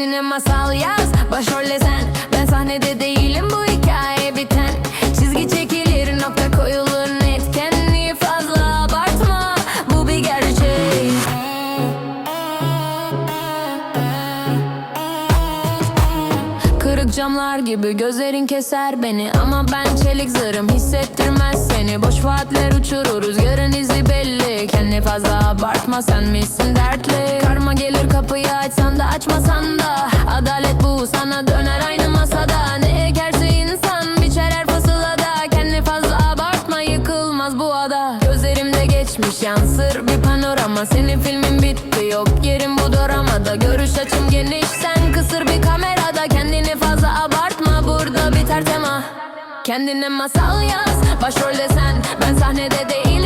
Kendine masal yaz Başrolde sen. Ben sahnede değilim bu hikaye biten. Çizgi çekilir nokta koyulur net. Kendini fazla abartma Bu bir gerçek. Kırık camlar gibi gözlerin keser beni. Ama ben çelik zırhım hissettirmez seni. Boş vaatler uçurur rüzgarın izi belli. Kendi fazla abartma sen misin dertli? Karma açmasan da Adalet bu sana döner aynı masada. Ne ekerse insan biçer her fasılada. Kendi fazla abartma yıkılmaz bu ada. Gözlerimde geçmiş yansır bir panorama. Senin filmin bitti yok yerin bu doramada. Görüş açım geniş sen kısır bir kamerada. Kendini fazla abartma burada biter tema. Kendine masal yaz başrolde sen. Ben sahnede değilim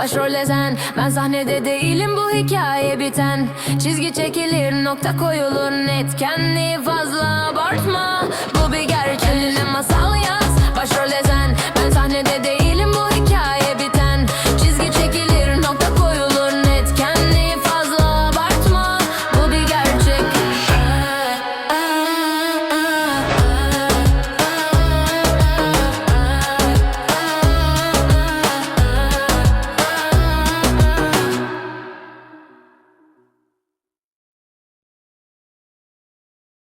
Başrolde sen Ben sahnede değilim bu hikaye biten. Çizgi çekilir nokta koyulur net Kendini